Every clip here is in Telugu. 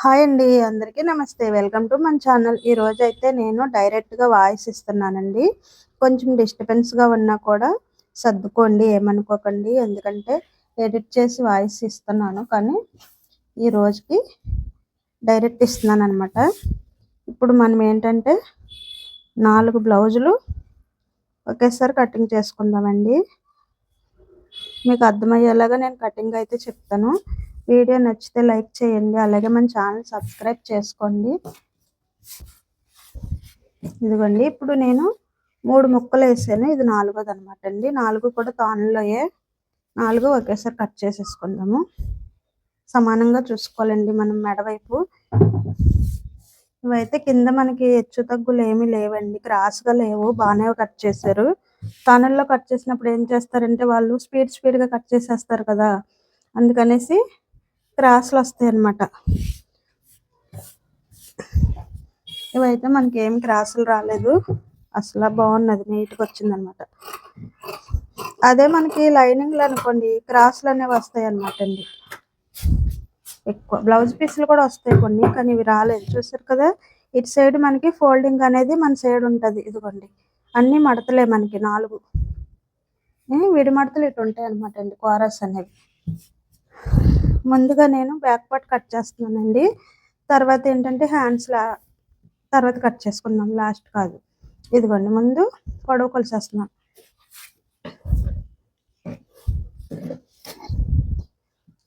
హాయ్ అండి అందరికీ నమస్తే. వెల్కమ్ టు మన ఛానల్ ఈరోజు అయితే నేను డైరెక్ట్గా వాయిస్ ఇస్తున్నానండి. కొంచెం డిస్టర్బెన్స్గా ఉన్నా కూడా సర్దుకోండి ఏమనుకోకండి. ఎందుకంటే ఎడిట్ చేసి వాయిస్ ఇస్తున్నాను. కానీ ఈ రోజుకి డైరెక్ట్ ఇస్తున్నాను అనమాట ఇప్పుడు మనం ఏంటంటే నాలుగు బ్లౌజులు ఒకేసారి కటింగ్ చేసుకుందామండి. మీకు అర్థమయ్యేలాగా నేను కటింగ్ అయితే చెప్తాను. వీడియో నచ్చితే లైక్ చేయండి. అలాగే మన ఛానల్ సబ్స్క్రైబ్ చేసుకోండి. ఇదిగోండి ఇప్పుడు నేను మూడు ముక్కలు వేసాను. ఇది నాలుగోది అనమాట అండి. నాలుగు కూడా తానులోయే నాలుగు ఒకేసారి కట్ చేసేసుకుందాము. సమానంగా చూసుకోవాలండి మనం మెడవైపు. ఇవైతే కింద మనకి హెచ్చు తగ్గులు ఏమీ లేవండి. క్రాస్గా లేవు. బాగానే కట్ చేశారు. తానుల్లో కట్ చేసినప్పుడు ఏం చేస్తారంటే వాళ్ళు స్పీడ్ స్పీడ్గా కట్ చేసేస్తారు కదా. అందుకనేసి క్రాస్లు వస్తాయి అన్నమాట ఇవైతే మనకి ఏం క్రాసులు రాలేదు. అసలు బాగున్నది నీట్గా వచ్చిందనమాట అదే మనకి లైనింగ్లు అనుకోండి క్రాస్లు అనేవి వస్తాయి అనమాట అండి ఎక్కువ బ్లౌజ్ పీసులు కూడా వస్తాయి కొన్ని కానీ ఇవి రాలేదు. చూసారు కదా? ఇటు సైడ్ మనకి ఫోల్డింగ్ అనేది మన సైడ్ ఉంటుంది ఇదిగోండి. అన్ని మడతలే మనకి నాలుగు. విడి మడతలు ఇటు ఉంటాయి అనమాట అండి కోరస్ అనేవి. ముందుగా నేను బ్యాక్ పార్ట్ కట్ చేస్తున్నానండి. తర్వాత ఏంటంటే హ్యాండ్స్ లా తర్వాత కట్ చేసుకుందాం. లాస్ట్ కాదు. ఇదిగోండి ముందు పొడవు కొలిసేస్తున్నాను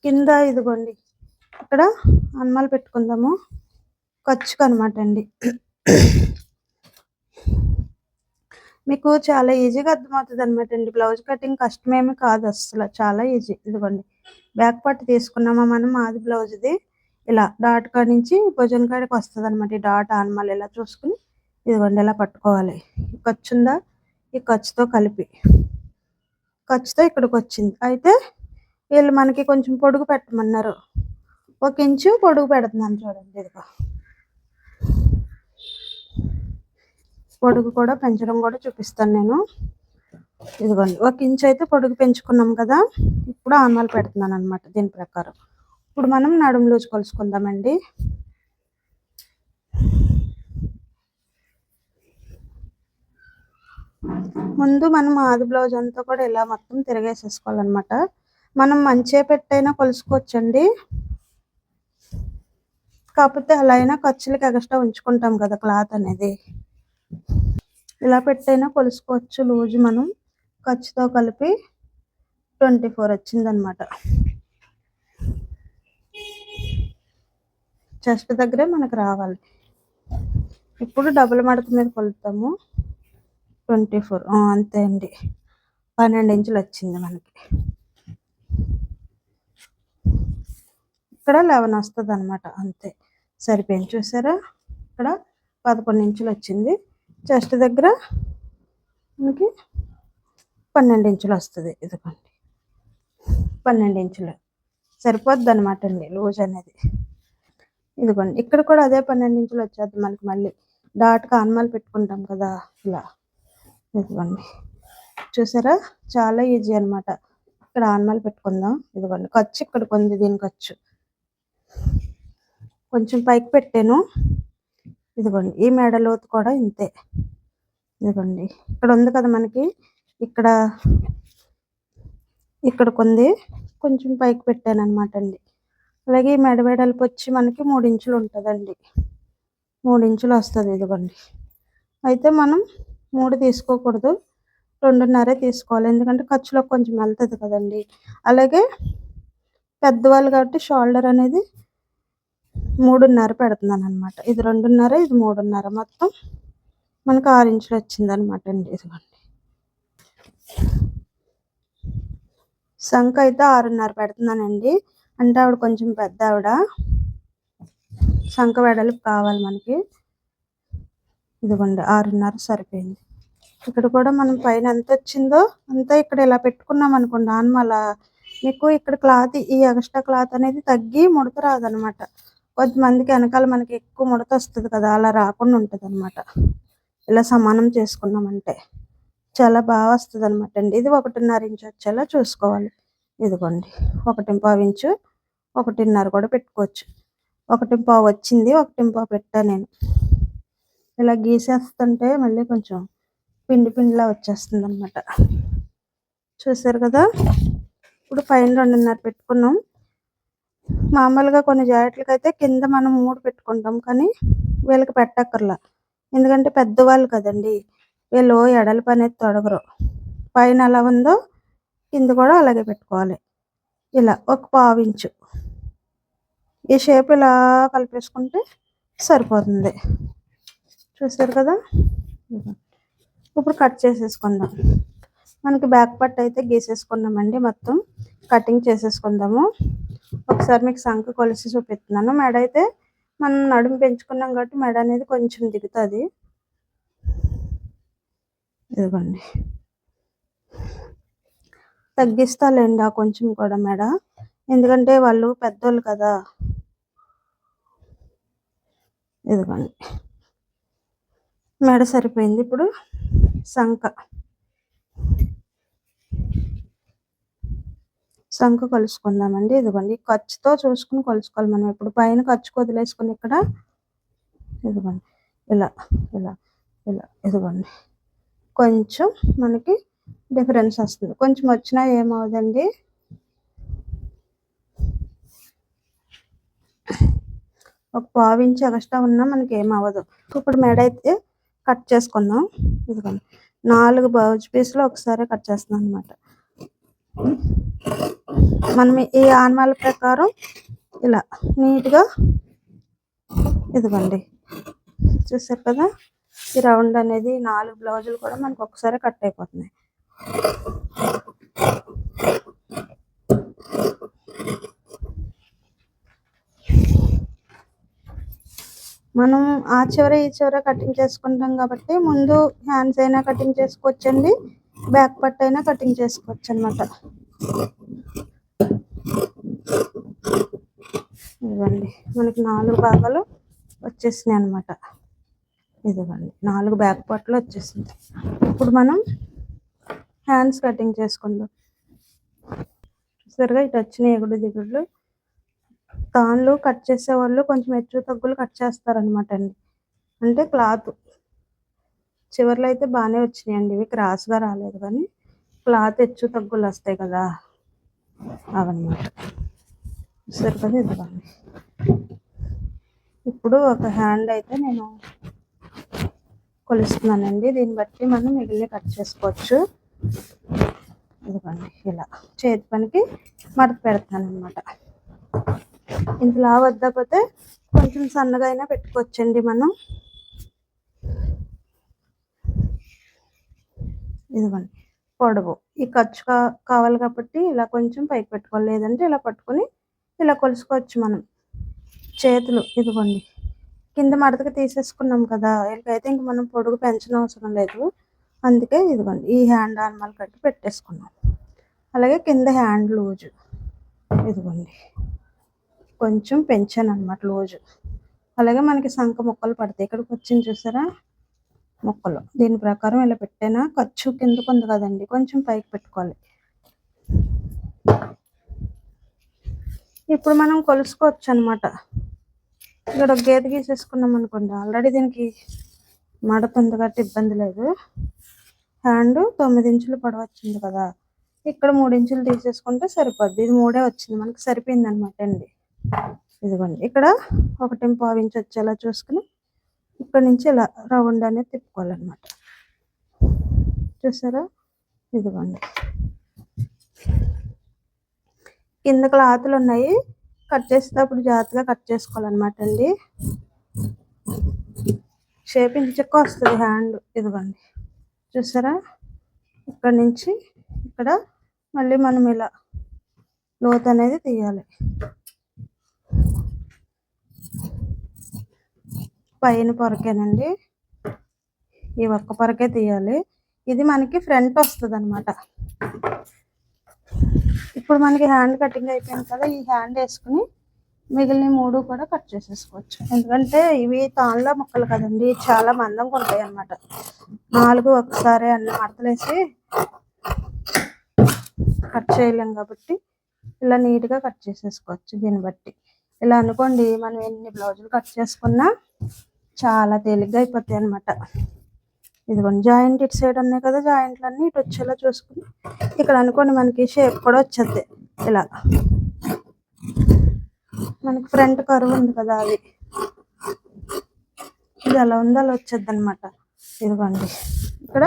కింద ఇదిగోండి ఇక్కడ అన్మాలు పెట్టుకుందాము. ఖర్చుకు అనమాట అండి. మీకు చాలా ఈజీగా అర్థమవుతుంది అనమాట అండి. బ్లౌజ్ కటింగ్ కష్టమేమి కాదు అసలు చాలా ఈజీ ఇదిగోండి. బ్యాక్ పార్ట్ తీసుకున్నామా మనం? ఆది బ్లౌజ్ది ఇలా డాట్ కాడ నుంచి భుజం కాడికి వస్తుంది అనమాట ఈ డాట్ ఆనమాలు ఇలా చూసుకుని ఇదిగోండి ఇలా పట్టుకోవాలి. ఖర్చు ఉందా? ఈ ఖర్చుతో కలిపి. ఖర్చుతో ఇక్కడికి వచ్చింది. అయితే వీళ్ళు మనకి కొంచెం పొడుగు పెట్టమన్నారు. ఒక ఇంచు పొడుగు పెడుతున్నాను చూడండి ఇదిగో. పొడుగు కూడా పెంచడం కూడా చూపిస్తాను నేను. ఇదిగోండి ఒక ఇంచ్ అయితే పొడుగు పెంచుకున్నాం కదా ఇప్పుడు ఆనాలు పెడుతున్నాను అనమాట దీని ప్రకారం. ఇప్పుడు మనం నడుము లూజ్ కొలుసుకుందామండి. ముందు మనం ఆది బ్లౌజ్ అంతా కూడా ఇలా మొత్తం తిరగేసేసుకోవాలన్నమాట. మనం మంచిగా పెట్టైనా కొలుసుకోవచ్చండి. కాకపోతే అలా అయినా ఖర్చులకు ఎక్స్ట్రా ఉంచుకుంటాం కదా క్లాత్ అనేది. ఇలా పెట్టైనా కొలుసుకోవచ్చు. లూజ్ మనం ఖర్చుతో కలిపి ట్వంటీ ఫోర్ వచ్చిందనమాట చెస్ట్ దగ్గరే మనకు రావాలి. ఇప్పుడు డబుల్ మడత మీద కొలుతాము. ట్వంటీ ఫోర్ అంతే అండి. పన్నెండు ఇంచులు వచ్చింది మనకి. ఇక్కడ లెవెన్ వస్తుంది అనమాట అంతే. సరిపోయింది చూసారా? ఇక్కడ పదకొండు ఇంచులు వచ్చింది. చెస్ట్ దగ్గర మనకి పన్నెండు ఇంచులు వస్తుంది. ఇదిగోండి. పన్నెండు ఇంచులు. సరిపోద్ది అనమాట అండి లూజ్ అనేది. ఇదిగోండి. ఇక్కడ కూడా అదే పన్నెండు ఇంచులు వచ్చేది మనకి మళ్ళీ. డాట్గా అనుమాలు పెట్టుకుంటాం కదా ఇలా. ఇదిగోండి. చూసారా? చాలా ఈజీ అనమాట ఇక్కడ ఆన్మాలు పెట్టుకుందాం. ఇదిగోండి. ఖర్చు ఇక్కడ కొంది దీని ఖర్చు. కొంచెం పైకి పెట్టాను. ఇదిగోండి ఈ మెడలోతు కూడా ఇంతే. ఇదిగోండి ఇక్కడ ఉంది కదా మనకి ఇక్కడ ఇక్కడ కొంది కొంచెం పైకి పెట్టాను అనమాట అండి. అలాగే ఈ మెడ వెడల్పు వచ్చి మనకి మూడు ఇంచులు ఉంటుందండి. మూడు ఇంచులు వస్తుంది ఇదిగోండి. అయితే మనం మూడు తీసుకోకూడదు రెండున్నరే తీసుకోవాలి. ఎందుకంటే ఖర్చులో కొంచెం వెళ్తుంది కదండి. అలాగే పెద్దవాళ్ళు కాబట్టి షోల్డర్ అనేది మూడున్నర పెడుతున్నాను అనమాట ఇది రెండున్నర ఇది మూడున్నర మొత్తం మనకు ఆరు ఇంచులు వచ్చింది అనమాట అండి ఇదిగోండి. సంఖ అయితే ఆరున్నర పెడుతున్నానండి. అంటే ఆవిడ కొంచెం పెద్ద ఆవిడ సంఖ వెడల్పు కావాలి మనకి. ఇదిగోండి ఆరున్నర సరిపోయింది. ఇక్కడ కూడా మనం పైన ఎంత వచ్చిందో అంతా ఇక్కడ ఇలా పెట్టుకున్నాం అనుకోండి. ఆనమాల మీకు ఇక్కడ క్లాత్ ఈ ఎక్స్ట్రా క్లాత్ అనేది తగ్గి ముడత రాదనమాట కొంతమందికి వెనకాల మనకి ఎక్కువ ముడత వస్తుంది కదా అలా రాకుండా ఉంటుంది అనమాట ఇలా సమానం చేసుకున్నామంటే చాలా బాగా వస్తుంది అనమాట అండి. ఇది ఒకటిన్నర ఇంచు వచ్చేలా చూసుకోవాలి. ఇదిగోండి ఒకటి పావు ఇంచు ఒకటిన్నర కూడా పెట్టుకోవచ్చు. ఒకటి పావు వచ్చింది ఒకటి పావు పెట్టా నేను. ఇలా గీసేస్తుంటే మళ్ళీ కొంచెం పిండి పిండిలా వచ్చేస్తుంది అనమాట చూసారు కదా? ఇప్పుడు పైన రెండున్నర పెట్టుకున్నాం. మామూలుగా కొన్ని జాకెట్లకి అయితే కింద మనం మూడు పెట్టుకుంటాం కానీ వీళ్ళకి పెట్టక్కర్లా. ఎందుకంటే పెద్దవాళ్ళు కదండి వీళ్ళు ఎడల అయితే తొడగరు. పైన ఎలా ఉందో కింద కూడా అలాగే పెట్టుకోవాలి. ఇలా ఒక పావించు. ఈ షేప్ ఇలా కలిపేసుకుంటే సరిపోతుంది. చూసారు కదా? ఇప్పుడు కట్ చేసేసుకుందాం. మనకి బ్యాక్ పట్ అయితే గీసేసుకున్నామండి మొత్తం కటింగ్ చేసేసుకుందాము. ఒకసారి మీకు శంఖ కొలిసి చూపిస్తున్నాను. మెడ అయితే మనం నడుము పెంచుకున్నాం కాబట్టి మెడ అనేది కొంచెం దిగుతుంది. ఇదిగోండి. తగ్గిస్తాలేండి ఆ కొంచెం కూడా మెడ. ఎందుకంటే వాళ్ళు పెద్దోళ్ళు కదా. ఇదిగోండి. మెడ సరిపోయింది. ఇప్పుడు శంఖ సంఖ కలుసుకుందామండి. ఇదిగోండి ఖర్చుతో చూసుకుని కొలుసుకోవాలి మనం. ఇప్పుడు పైన ఖర్చు వదిలేసుకుని ఇక్కడ ఇదిగోండి ఇలా ఇలా ఇలా ఇదిగోండి. కొంచెం మనకి డిఫరెన్స్ వస్తుంది. కొంచెం వచ్చినా ఏమవుదండి? ఒక పావించి ఎక్స్ట్రా ఉన్నా మనకి ఏమవ్వదు. ఇప్పుడు మెడ అయితే కట్ చేసుకుందాం. ఇదిగోండి నాలుగు బ్లౌజ్ పీస్లో ఒకసారి కట్ చేస్తున్నాం అనమాట మనం ఈ ఆన్మాల ప్రకారం ఇలా నీట్గా ఇదిగోండి. చూసారు కదా? ఈ రౌండ్ అనేది నాలుగు బ్లౌజులు కూడా మనకు ఒకసారి కట్ అయిపోతున్నాయి. మనం ఆ చివర ఈ చివర కటింగ్ చేసుకుంటాం కాబట్టి ముందు హ్యాండ్స్ అయినా కటింగ్ చేసుకోవచ్చండి. బ్యాక్ పట్ అయినా కటింగ్ చేసుకోవచ్చు అనమాట ఇదిగోండి మనకి నాలుగు భాగాలు వచ్చేసినాయి అనమాట ఇదిగోండి నాలుగు బ్యాక్ పార్ట్లు వచ్చేసింది. ఇప్పుడు మనం హ్యాండ్స్ కటింగ్ చేసుకుందాం. సరిగా ఇటు వచ్చినాయి ఎగుడు దిగుడులు తాన్లు కట్ చేసే వాళ్ళు కొంచెం హెచ్చు తగ్గులు కట్ చేస్తారనమాట అండి. అంటే క్లాత్. చివర్లో అయితే బాగానే వచ్చినాయండి ఇవి క్రాస్గా రాలేదు కానీ. క్లాత్ హెచ్చు తగ్గులు వస్తాయి కదా అవన్నమాట. సరే కదా ఇదిగోండి ఇప్పుడు ఒక హ్యాండ్ అయితే నేను కొలుస్తున్నానండి. దీన్ని బట్టి మనం మిగిలిన కట్ చేసుకోవచ్చు. ఇదిగోండి ఇలా. చేతి పనికి మడత పెడతాను అనమాట ఇంతలా వద్దకపోతే కొంచెం సన్నగా అయినా పెట్టుకోవచ్చండి మనం. ఇదిగోండి. పొడవు. ఈ ఖర్చు కావాలి కాబట్టి ఇలా కొంచెం పైకి పెట్టుకోవాలి. లేదంటే ఇలా పట్టుకొని ఇలా కొలుసుకోవచ్చు మనం. చేతులు ఇదిగోండి. కింద మడతకి తీసేసుకున్నాం కదా. వీళ్ళకైతే ఇంక మనం పొడుగు పెంచడం అవసరం లేదు. అందుకే ఇదిగోండి. ఈ హ్యాండ్ ఆర్మల్ కట్టి పెట్టేసుకున్నాం. అలాగే కింద హ్యాండ్ లూజు. ఇదిగోండి. కొంచెం పెంచాను అనమాట లూజు. అలాగే మనకి సంఖ ముక్కలు పడతాయి. ఇక్కడికి వచ్చింది చూసారా? ముక్కలు. దీని ప్రకారం ఇలా పెట్టినా ఖర్చు కిందకు ఉంది కదండి కొంచెం పైకి పెట్టుకోవాలి. ఇప్పుడు మనం కొలుసుకోవచ్చు అనమాట ఇక్కడ ఒక గీత గీసేసుకున్నాం అనుకోండి. ఆల్రెడీ దీనికి మడతుంది కాబట్టి ఇబ్బంది లేదు. హ్యాండ్ తొమ్మిది ఇంచులు పడవచ్చింది కదా. ఇక్కడ మూడు ఇంచులు తీసేసుకుంటే సరిపోద్ది. ఇది మూడే వచ్చింది. మనకి సరిపోయింది అనమాట అండి. ఇదిగోండి. ఇక్కడ ఒకటి పావు ఇంచు వచ్చేలా చూసుకుని ఇక్కడ నుంచి ఇలా రౌండ్ అనేది తిప్పుకోవాలన్నమాట. చూసారా? ఇదిగోండి. కింద క్లాతులు ఉన్నాయి. కట్ చేసేటప్పుడు జాగ్రత్తగా కట్ చేసుకోవాలన్నమాట అండి. షేప్ చెక్క వస్తుంది హ్యాండ్. ఇదిగోండి. చూసారా? ఇక్కడ నుంచి ఇక్కడ మళ్ళీ మనం ఇలా లోత్ అనేది తీయాలి. పైన పొరకేనండి. ఈ ఒక్క పొరకే తీయాలి. ఇది మనకి ఫ్రంట్ వస్తుంది అనమాట ఇప్పుడు మనకి హ్యాండ్ కటింగ్ అయిపోయింది కదా ఈ హ్యాండ్ వేసుకుని మిగిలిన మూడు కూడా కట్ చేసేసుకోవచ్చు. ఎందుకంటే ఇవి తాన్లో ముక్కలు కదండి చాలా మందంగా ఉంటాయి అన్నమాట నాలుగు ఒకసారి అన్ని మడతలేసి కట్ చేయలేం కాబట్టి ఇలా నీట్గా కట్ చేసేసుకోవచ్చు దీన్ని బట్టి. ఇలా అనుకోండి మనం ఎన్ని బ్లౌజులు కట్ చేసుకున్నా చాలా తేలిగ్గా అయిపోతాయి అనమాట ఇదిగోండి జాయింట్ ఇటు సైడ్ ఉన్నాయి కదా జాయింట్లన్నీ ఇటు వచ్చేలా చూసుకుని. ఇక్కడ అనుకోండి మనకి షేప్ కూడా వచ్చేది ఇలా. మనకి ఫ్రంట్ కరువు ఉంది కదా అది. ఇది అలా ఉందో అలా వచ్చేది అనమాట ఇదిగోండి. ఇక్కడ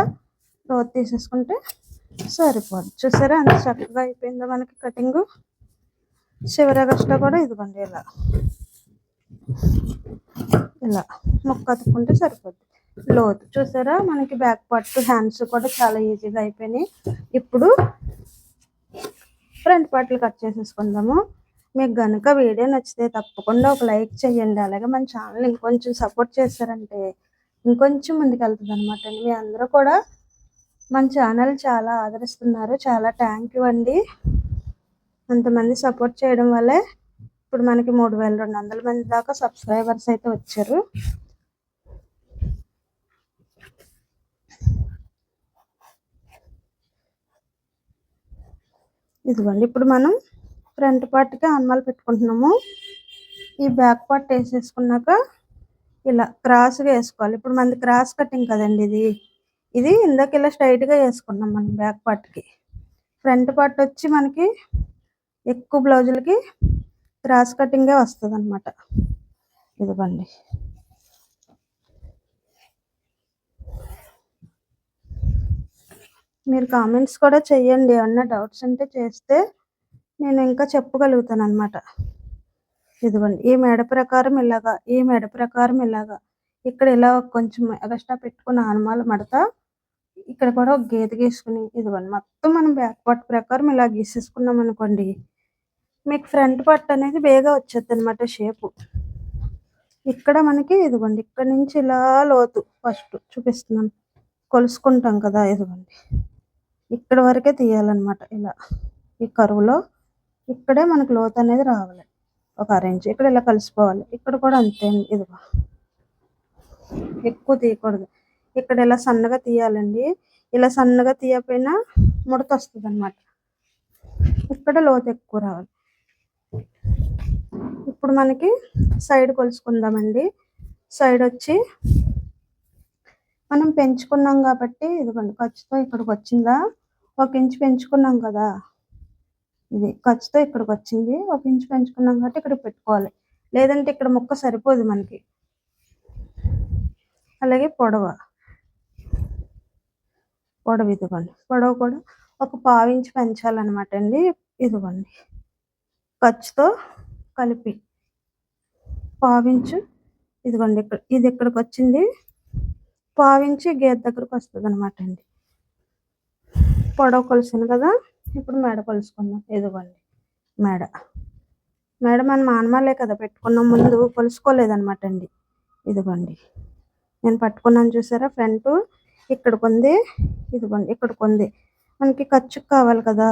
లోత్ తీసేసుకుంటే సరిపోదు చూసారా అంత చక్కగా అయిపోయిందో మనకి కటింగ్? చివరి ఆగస్ట్లో కూడా ఇదిగోండి ఇలా. ఇలా ముక్క అతుక్కుంటే సరిపోద్ది. లోతు చూసారా? మనకి బ్యాక్ పార్ట్ హ్యాండ్స్ కూడా చాలా ఈజీగా అయిపోయినాయి. ఇప్పుడు ఫ్రంట్ పార్ట్లు కట్ చేసేసుకుందాము. మీకు గనుక వీడియో నచ్చితే తప్పకుండా ఒక లైక్ చేయండి. అలాగే మన ఛానల్ ఇంకొంచెం సపోర్ట్ చేశారంటే ఇంకొంచెం ముందుకు వెళ్తుంది అనమాట అండి. మీ అందరూ కూడా మన ఛానల్ చాలా ఆదరిస్తున్నారు. చాలా థ్యాంక్ యూ అండి. అంతమంది సపోర్ట్ చేయడం వల్లే ఇప్పుడు మనకి మూడు వేల రెండు వందల మంది దాకా సబ్స్క్రైబర్స్ అయితే వచ్చారు. ఇదిగోండి ఇప్పుడు మనం ఫ్రంట్ పార్ట్కి అన్మాలు పెట్టుకుంటున్నాము. ఈ బ్యాక్ పార్ట్ వేసేసుకున్నాక ఇలా క్రాస్గా వేసుకోవాలి. ఇప్పుడు మనది క్రాస్ కటింగ్ కదండి ఇది. ఇది ఇందాక ఇలా స్ట్రైట్గా వేసుకున్నాం మనం బ్యాక్ పార్ట్కి ఫ్రంట్ పార్ట్ వచ్చి మనకి ఎక్కువ బ్లౌజులకి క్రాస్ కటింగే వస్తుంది అనమాట ఇదిగోండి. మీరు కామెంట్స్ కూడా చెయ్యండి. ఏమన్నా డౌట్స్ ఉంటే చేస్తే నేను ఇంకా చెప్పగలుగుతాను అనమాట ఇదిగోండి. ఈ మెడ ప్రకారం ఇలాగా ఈ మెడ ప్రకారం ఇలాగా. ఇక్కడ ఇలా కొంచెం ఎగస్ట్రా పెట్టుకున్న హనుమాల మడత ఇక్కడ కూడా ఒక గీత గీసుకుని ఇదిగోండి. మొత్తం మనం బ్యాక్ పార్ట్ ప్రకారం ఇలా గీసేసుకున్నాం అనుకోండి మీకు ఫ్రంట్ పట్టు అనేది బేగా వచ్చేది అనమాట షేపు. ఇక్కడ మనకి ఇదిగోండి ఇక్కడ నుంచి ఇలా లోతు ఫస్ట్ చూపిస్తున్నాను. కొలుసుకుంటాం కదా ఇదిగోండి. ఇక్కడ వరకే తీయాలన్నమాట ఇలా. ఈ కరువులో ఇక్కడే మనకు లోతు అనేది రావాలి. ఒక అరేంజ్. ఇక్కడ ఇలా కలిసిపోవాలి. ఇక్కడ కూడా అంతే ఇదిగో. ఎక్కువ తీయకూడదు. ఇక్కడ ఇలా సన్నగా తీయాలండి. ఇలా సన్నగా తీయకపోయినా ముడత వస్తుంది అనమాట ఇక్కడ లోతు ఎక్కువ రావాలి. ఇప్పుడు మనకి సైడ్ కొలుచుకుందామండి సైడ్ వచ్చి మనం పెంచుకున్నాం కాబట్టి ఇదిగోండి ఖర్చుతో ఇక్కడికి వచ్చిందా? ఒక ఇంచు పెంచుకున్నాం కదా. ఇది ఖర్చుతో ఇక్కడికి వచ్చింది. ఒక ఇంచు పెంచుకున్నాం కాబట్టి ఇక్కడ పెట్టుకోవాలి. లేదంటే ఇక్కడ ముక్క సరిపోదు మనకి. అలాగే పొడవ. పొడవ ఇదిగోండి. పొడవ కూడా ఒక పావు పావించి పెంచాలన్నమాట అండి. ఇదిగోండి. ఖర్చుతో కలిపి పావించు. ఇదిగోండి ఇక్కడ ఇది ఇక్కడికి వచ్చింది. పావించి గేద దగ్గరకు వస్తుంది అనమాట అండి. పొడవు కొలుసాను కదా ఇప్పుడు మెడ కొలుసుకుందాం. ఇదిగోండి మెడ. మేడ మన మానమాలే కదా పెట్టుకున్నాం ముందు కొలుసుకోలేదనమాట అండి. ఇదిగోండి నేను పట్టుకున్నాను చూసారా ఫ్రంట్ ఇక్కడికి ఉంది. ఇదిగోండి ఇక్కడికి ఉంది. మనకి ఖర్చుకు కావాలి కదా.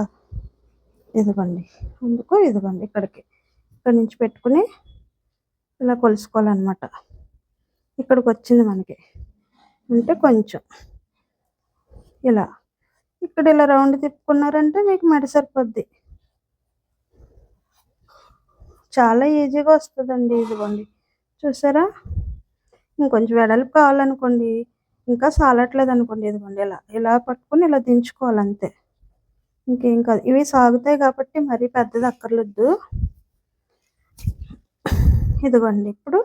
ఇదిగోండి. అందుకు ఇదిగోండి ఇక్కడికి. ఇక్కడ నుంచి పెట్టుకుని ఇలా కొలుసుకోవాలన్నమాట. ఇక్కడికి వచ్చింది మనకి. అంటే కొంచెం. ఇలా. ఇక్కడ ఇలా రౌండ్ తిప్పుకున్నారంటే మీకు మెడ సరిపోద్ది. చాలా ఈజీగా వస్తుందండి ఇదిగోండి. చూసారా? ఇంకొంచెం వెడల్పు కావాలనుకోండి. ఇంకా సాలట్లేదు అనుకోండి ఇదిగోండి ఇలా. ఇలా పట్టుకుని ఇలా దించుకోవాలి అంతే ఇంకేం కాదు. ఇవి సాగుతాయి కాబట్టి మరీ పెద్దది అక్కర్లేదు. ఇదిగోండి ఇప్పుడు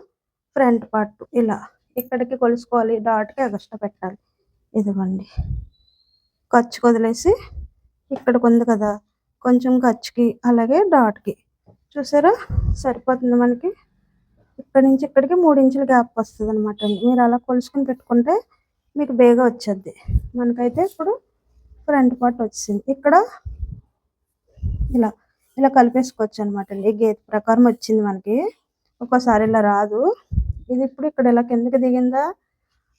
ఫ్రంట్ పార్ట్ ఇలా ఇక్కడికి కొలుసుకోవాలి డాట్కి ఎగస్ట్రా పెట్టాలి. ఇదిగోండి ఖర్చు వదిలేసి ఇక్కడికి ఉంది కదా కొంచెం ఖర్చుకి అలాగే డాట్కి. చూసారా? సరిపోతుంది మనకి. ఇక్కడ నుంచి ఇక్కడికి మూడు ఇంచుల గ్యాప్ వస్తుంది అనమాట మీరు అలా కొలుసుకుని పెట్టుకుంటే మీకు బేగా వచ్చేది మనకైతే ఇప్పుడు ఫ్రంట్ పార్ట్ వచ్చింది. ఇక్కడ ఇలా ఇలా కలిపేసుకోవచ్చు అనమాట అండి. గేట్ ప్రకారం వచ్చింది మనకి. ఒక్కోసారి ఇలా రాదు. ఇది ఇప్పుడు ఇక్కడ ఇలా కిందకి దిగిందా?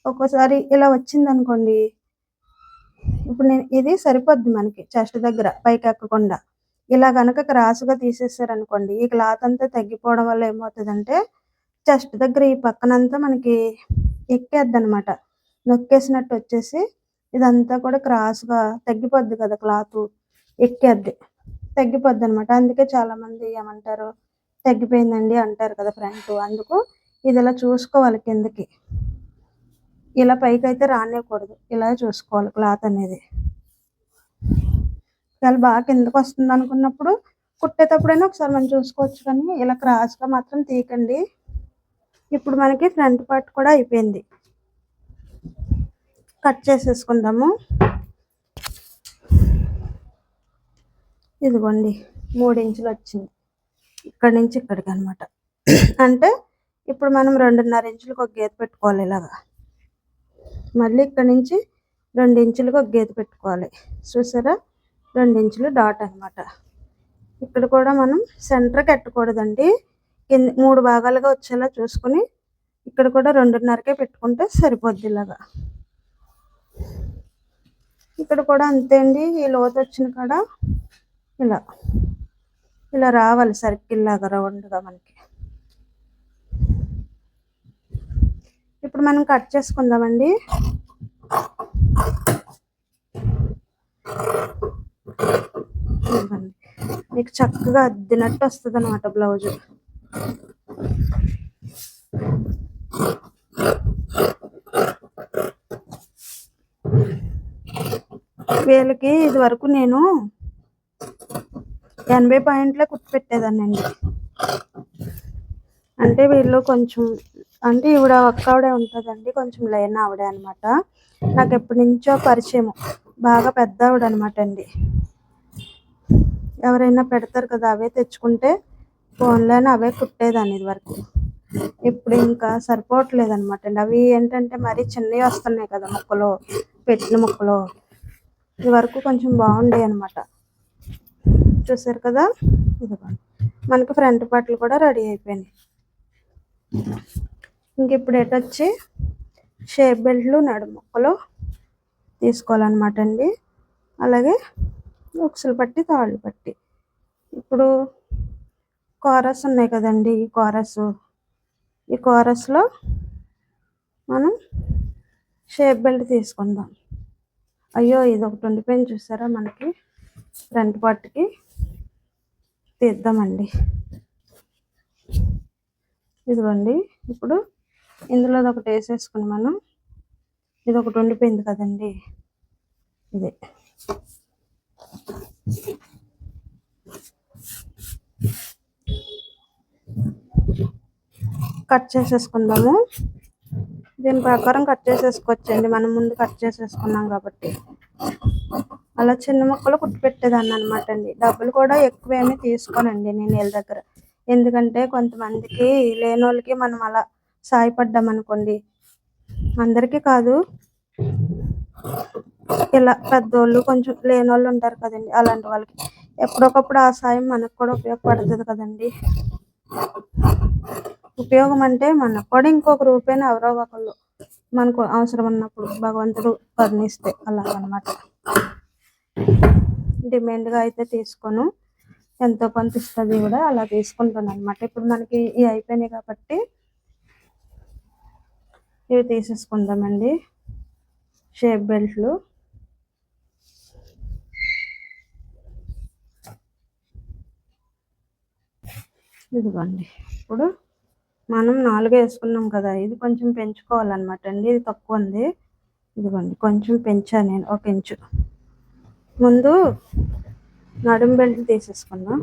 ఒక్కోసారి ఇలా వచ్చింది అనుకోండి. ఇప్పుడు నేను ఇది సరిపోద్ది మనకి చెస్ట్ దగ్గర పైకి ఎక్కకుండా. ఇలా కనుక క్రాస్గా తీసేసారనుకోండి ఈ క్లాత్ అంతా తగ్గిపోవడం వల్ల ఏమవుతుందంటే చెస్ట్ దగ్గర ఈ పక్కనంతా మనకి ఎక్కేద్ది అనమాట నొక్కేసినట్టు వచ్చేసి ఇదంతా కూడా క్రాస్గా తగ్గిపోద్ది కదా క్లాత్ ఎక్కేద్ది. తగ్గిపోద్ది అనమాట అందుకే చాలామంది ఏమంటారు తగ్గిపోయిందండి అంటారు కదా ఫ్రంట్. అందుకు ఇది ఇలా చూసుకోవాలి కిందకి. ఇలా పైకి అయితే రానివ్వకూడదు ఇలా చూసుకోవాలి క్లాత్ అనేది. చాలా బాగా కిందకి వస్తుంది అనుకున్నప్పుడు కుట్టేటప్పుడైనా ఒకసారి మనం చూసుకోవచ్చు కానీ ఇలా క్రాస్గా మాత్రం తీయకండి. ఇప్పుడు మనకి ఫ్రంట్ పార్ట్ కూడా అయిపోయింది. కట్ చేసేసుకుందాము. ఇదిగోండి మూడు ఇంచులు వచ్చింది. ఇక్కడ నుంచి ఇక్కడికి అనమాట అంటే ఇప్పుడు మనం రెండున్నర ఇంచులకు ఒక గీత పెట్టుకోవాలి ఇలాగా. మళ్ళీ ఇక్కడ నుంచి రెండు ఇంచులకు ఒక గీత పెట్టుకోవాలి. చూసారా? రెండు ఇంచులు డాట్ అనమాట ఇక్కడ కూడా మనం సెంటర్ కట్టకూడదండి. కింద మూడు భాగాలుగా వచ్చేలా చూసుకుని ఇక్కడ కూడా రెండున్నరకే పెట్టుకుంటే సరిపోద్ది ఇలాగా. ఇక్కడ కూడా అంతే అండి. ఈ లోతు వచ్చిన కాడ ఇలా ఇలా రావాలి సర్కిల్ లాగా రౌండ్గా మనకి. ఇప్పుడు మనం కట్ చేసుకుందామండి. మీకు చక్కగా అద్దినట్టు వస్తుంది అనమాట బ్లౌజ్. వేలకి ఇది వరకు నేను ఎనభై పాయింట్లే కుట్టిపెట్టేదాన్నండి అంటే వీళ్ళు కొంచెం అంటే ఈవిడ ఒక్క ఆవిడే ఉంటుందండి కొంచెం లైన్ ఆవిడే అనమాట నాకు ఎప్పటి నుంచో పరిచయం బాగా పెద్ద ఆవిడ అనమాట అండి ఎవరైనా పెడతారు కదా అవే తెచ్చుకుంటే ఫోన్లోనే అవే కుట్టేదాన్ని ఇది వరకు. ఇప్పుడు ఇంకా సరిపోవట్లేదు అనమాట అండి అవి ఏంటంటే మరీ చిన్నవి వస్తున్నాయి కదా ముక్కలు పెట్టిన ముక్కలు. ఇది వరకు కొంచెం బాగుండే అనమాట చూసారు కదా? ఇదిగోండి. మనకి ఫ్రంట్ బట్టలు కూడా రెడీ అయిపోయినాయి. ఇంక ఇప్పుడు ఎటొచ్చి షేప్ బెల్ట్లు నడుముక్కలు తీసుకోవాలన్నమాట అండి. అలాగే ఉక్సులు పట్టి తాళ్ళు పట్టి. ఇప్పుడు కోరస్ ఉన్నాయి కదండి ఈ కోరస్. ఈ కోరస్లో మనం షేప్ బెల్ట్ తీసుకుందాం. అయ్యో ఇది ఒకటి ఉండిపోయింది చూసారా మనకి? ఫ్రంట్ పార్ట్కి తీద్దామండి. ఇదిగోండి ఇప్పుడు ఇందులో ఒకటి వేసేసుకుని మనం ఇది ఒకటి ఉండిపోయింది కదండి. ఇదే. కట్ చేసేసుకుందాము. దీని ప్రకారం కట్ చేసేసుకోవచ్చండి. మనం ముందు కట్ చేసేసుకున్నాం కాబట్టి. అలా చిన్న ముక్కలు కుట్టి పెట్టేదాన్ని అనమాట అండి. డబ్బులు కూడా ఎక్కువేమీ తీసుకోనండి నేను వీళ్ళ దగ్గర. ఎందుకంటే కొంతమందికి లేని వాళ్ళకి మనం అలా సాయపడ్డాం అనుకోండి అందరికీ కాదు. ఇలా పెద్దోళ్ళు కొంచెం లేని వాళ్ళు ఉంటారు కదండి అలాంటి వాళ్ళకి. ఎప్పుడొకప్పుడు ఆ సాయం మనకు కూడా ఉపయోగపడుతుంది కదండి. ఉపయోగం అంటే మనకు కూడా ఇంకొక రూపాయన ఎవరో ఒకళ్ళు మనకు అవసరం ఉన్నప్పుడు భగవంతుడు వర్ణిస్తే అలాగనమాట. డిమాండ్గా అయితే తీసుకోను. ఎంతో కొంత ఇస్తుంది కూడా అలా తీసుకుంటాను అనమాట ఇప్పుడు మనకి ఇవి అయిపోయినాయి కాబట్టి ఇవి తీసేసుకుందామండి. షేప్ బెల్ట్లు. ఇదిగోండి. ఇప్పుడు మనం నాలుగు వేసుకున్నాం కదా ఇది కొంచెం పెంచుకోవాలన్నమాట అండి ఇది తక్కువ ఉంది. ఇదిగోండి కొంచెం పెంచాను నేను ఒక ఇంచు. ముందు నడుం బెల్ట్ తీసేసుకున్నా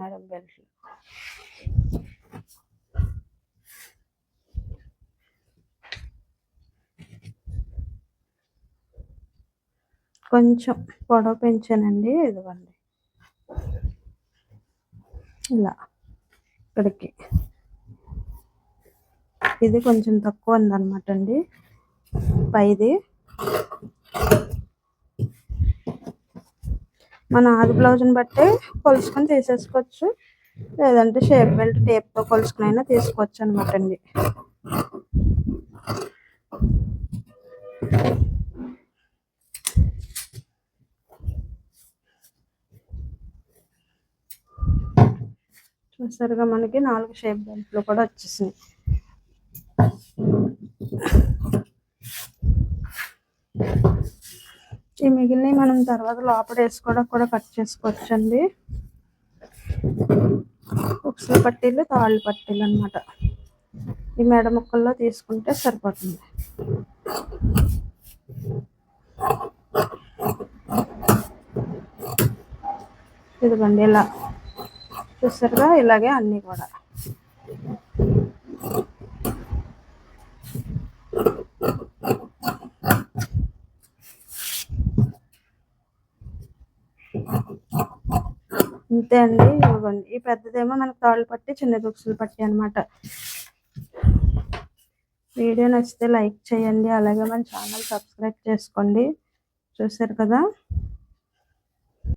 నడుం బెల్ట్. కొంచెం పొడవు పెంచానండి ఇదిగోండి. ఇలా ఇక్కడికి. ఇది కొంచెం తక్కువ ఉందన్నమాట అండి పైది. మన ఆది బ్లౌజ్ని బట్టి కొలుసుకొని తీసేసుకోవచ్చు లేదంటే షేప్ బెల్ట్ టేప్తో కొలుసుకుని అయినా తీసుకోవచ్చు అనమాట అండి. సరిగా మనకి నాలుగు షేప్ బెల్ట్లు కూడా వచ్చేసినాయి. ఈ మిగిలినవి మనం తర్వాత లోపల వేసుకోవడం కూడా కట్ చేసుకోవచ్చండి. ఉక్సల పట్టీలు తాళ్ళు పట్టీలు అనమాట ఈ మెడ ముక్కల్లో తీసుకుంటే సరిపోతుంది. ఇదిగండి ఇలా చూసారుగా ఇలాగే అన్నీ కూడా. అంతే అండి ఇవ్వండి. ఈ పెద్దదేమో మనకు తాళ్ళు పట్టి చిన్న దుక్సులు పట్టి అనమాట వీడియో నచ్చితే లైక్ చేయండి అలాగే మన ఛానల్ సబ్స్క్రైబ్ చేసుకోండి. చూసారు కదా?